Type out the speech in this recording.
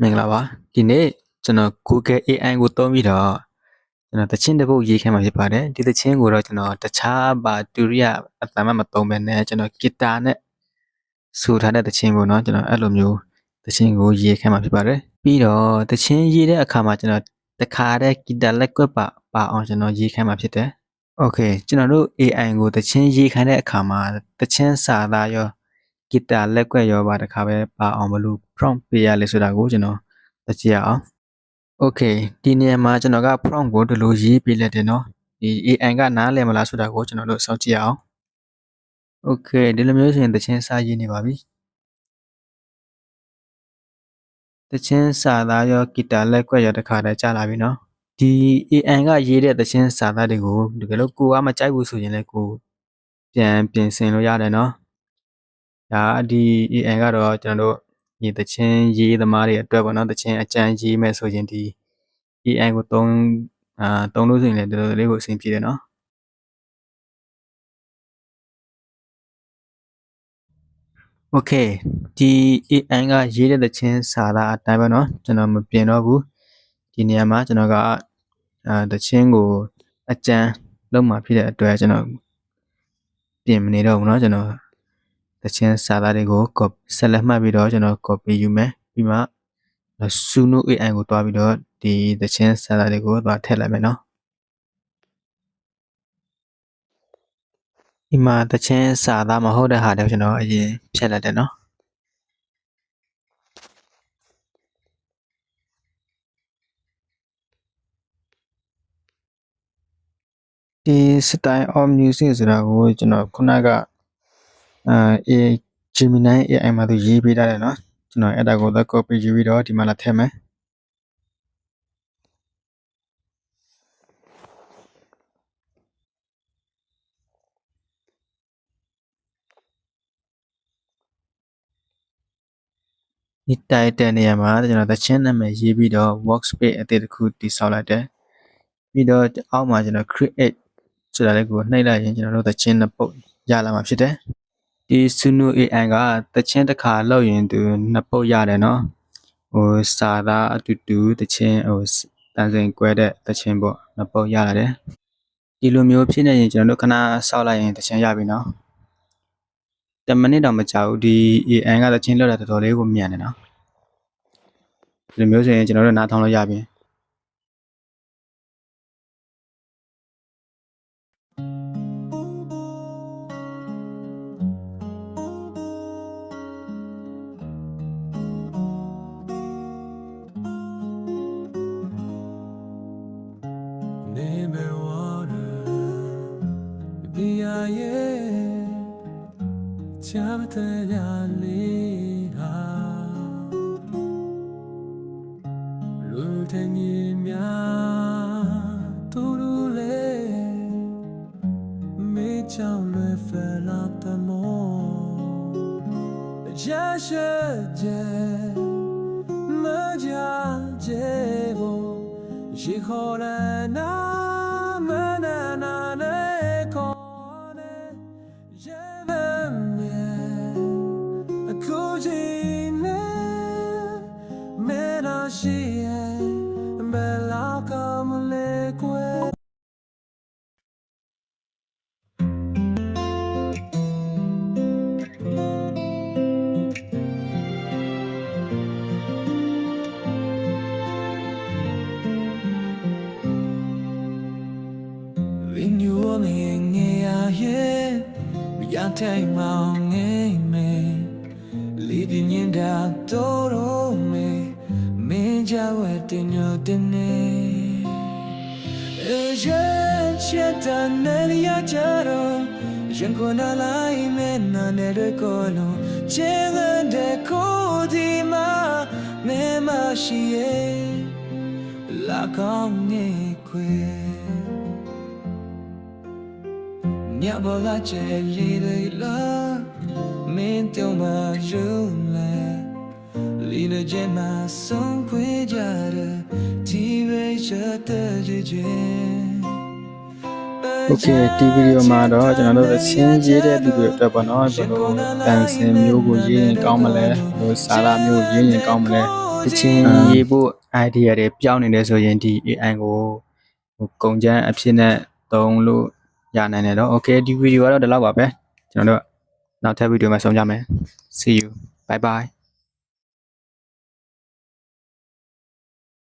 မင်္ဂလာပါဒီနေ့ကျွန်တော် Google AI ကိုသုံးပြီးတော့ကျွန်တော်တခြင်းတစ်ပုဒ်ရေးခဲ့မှာဖြစ်ပါတယ်ဒီတခြင်းကိုတော့ကျွန်တော်တခြားပါတူရိယအတမ်းမှမသုံးဘဲနဲ့ကျွန်တော်ဂီတာနဲ့ဆိုထားတဲ့တခြင်းပေါ့နော်ကျွန်တော်အဲ့လိုမျိုးတခြင်းကိုရေးခဲ့မှာဖြစ်ပါတယ်ပြီးတော့တခြင်းရေးတဲ့အခါမှာကျွန်တော်တခါတဲ့ဂီတာလက်ကွက်ပါပါအောင်ကျွန်တော်ရေးခဲ့မှာဖြစ်တယ် Okay ကျွန်တော်တို့ AI ကိုတခြင်းရေးခိုင်းတဲ့အခါမှာတခြင်းစာသားရောဂီတာလက်ကွက်ရောပါတခါပဲပါအောင်မလို့ prompt ပေးရလဲဆိုတာကိုကျွန်တော်သိကြရအောင် Okay ဒီနေရာမှာကျွန်တော်က prompt ကိုဒီလိုရေးပေးလိုက်တယ်เนาะဒီ AI ကနားလည်မလားဆိုတာကိုကျွန်တော်တို့စောင့်ကြည့်ရအောင် Okay ဒီလိုမျိုးဆိုရင်တခြင်းစာရေးနေပါပြီတခြင်းစာသားရောဂီတာလက်ကွက်ရောတခါတည်းကြာလာပြီเนาะဒီ AI ကရေးတဲ့တခြင်းစာသားတွေကိုတကယ်လို့ကိုကမကြိုက်ဘူးဆိုရင်လည်းကိုပြန်ပြင်ဆင်လို့ရတယ်เนาะ ဒါဒီ AI ကတော့ကျွန်တော်တို့ ဒီသချင်းရေးသမားတွေအတွက်ပေါ့နော်သချင်းအကြံရေးမဲ့ဆိုရင်ဒီ AI ကိုသုံးအာသုံးလို့ဆိုရင်လည်းတော်တော်လေးကိုအဆင်ပြေတယ်နော် Okay ဒီ AI ကရေးတဲ့သချင်းစာသားအတိုင်းပဲเนาะကျွန်တော်မပြင်တော့ဘူးဒီနေရာမှာကျွန်တော်ကအာသချင်းကိုအကြံလုံးမှာဖြစ်တဲ့အတွက်ကျွန်တော်ပြင်မနေတော့ဘူးเนาะကျွန်တော် တခြင်းစာသားတွေကို copy ဆက်လက်မှတ်ပြီးတော့ကျွန်တော် copy ယူမယ်ပြီးမှ suno AI ကိုတွားပြီးတော့ဒီတခြင်းစာသားတွေကိုတွားထည့်လိုက်မယ်နော်ဒီမှာတခြင်းစာသားမဟုတ်တဲ့ဟာတွေကိုကျွန်တော်အရင်ဖြတ်လိုက်တယ်နော်ဒီ style of music ဆိုတာကိုကျွန်တော်ခုနက အာ AI Gemini AI မှာသူရေးပေးထားတယ်เนาะကျွန်တော်အဲ့ဒါကိုတော့ copy ယူပြီးတော့ဒီမှာလာထည့်မယ်ဒီ title နေရာမှာကျွန်တော်သချင်းနာမည်ရေးပြီးတော့ workspace အသစ်တစ်ခုတည်ဆောက်လိုက်တယ်ပြီးတော့အောက်မှာကျွန်တော် create ဆိုတာလေးကိုနှိပ်လိုက်ရင်ကျွန်တော်တို့သချင်းနှစ်ပုတ်ရလာမှာဖြစ်တယ် ဒီ Suno AI ကတချင်းတစ်ခါလောက်ရင်သူနှစ်ပုတ်ရတယ်နော်ဟိုစာသားအတူတူတချင်းဟိုတန်စင်ကွဲတဲ့တချင်းပေါ့နှစ်ပုတ်ရလာတယ်ဒီလိုမျိုးဖြစ်နေရင်ကျွန်တော်တို့ခဏဆောက်လိုက်ရင်တချင်းရပြီနော်10မိနစ်တော့မကြာဘူးဒီ AI ကတချင်းလောက်တာတော်တော်လေးကိုမြန်တယ်နော်ဒီလိုမျိုးဆိုရင်ကျွန်တော်တို့နားထောင်လို့ရပြီ Be I yeah Cham te ya li ha Lu te ni mya Tu lu le Me chao le fe la ta mo Ja she je Ma ja je bo ရှိခေါ်လဲနာ take my name, living in that door, me, me, Jawet in your dinner. Cheta Nelia Jaro, Jankona Lai Mena Nedecolo, Chela de Codima, Mema Shie, La Comnique. မြတ်ဘောလာချေလီလေလာမင်းတောင်မရုံးလဲလီနေချ โอเคဒီဗီဒီယိုမှာတော့ကျွန်တော်တို့သချင်းရေးတဲ့လူတွေအတွက်ပေါ့နော်ဘယ်လိုတန်စင်မျိုးကိုရေးရင်ကောင်းမလဲဘယ်လိုစာသားမျိုးရေးရင်ကောင်းမလဲ တချင်းရေးဖို့ idea တွေပြောင်းနေတယ်ဆိုရင်ဒီ AI ကိုဟိုကုန်ကျန်းအဖြစ်နဲ့သုံးလို့ရနိုင်တယ်တော့ okay ဒီဗီဒီယိုကတော့ဒီလောက်ပါပဲကျွန်တော်တို့နောက်ထပ်ဗီဒီယိုမှာဆုံကြမယ် see you bye bye